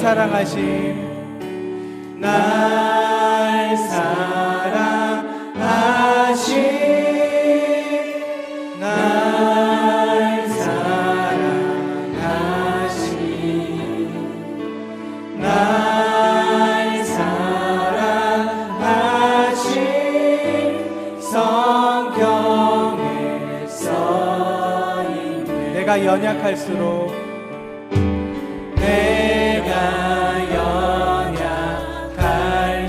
사랑하심. 날 사랑하시 날 사랑하시 날 사랑하시 성경에 써 있네. 내가 연약할수록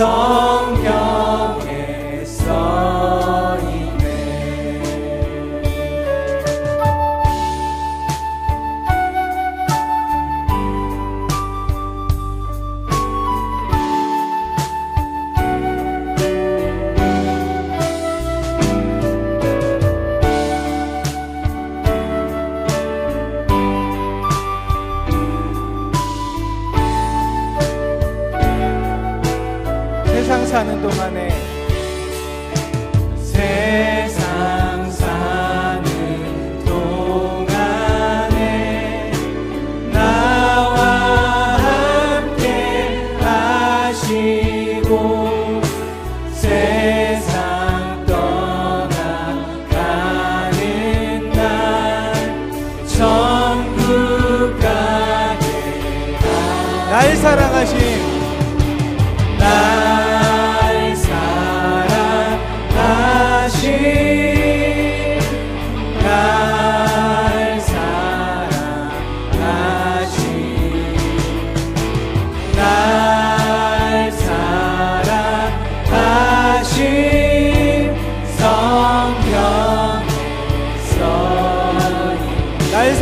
사 사는 동안에 세상 사는 동안에 나와 함께 하시고 세상 떠나가는 날 천국 가게 날 사랑하심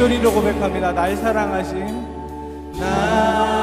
목소리로 고백합니다. 날 사랑하심 날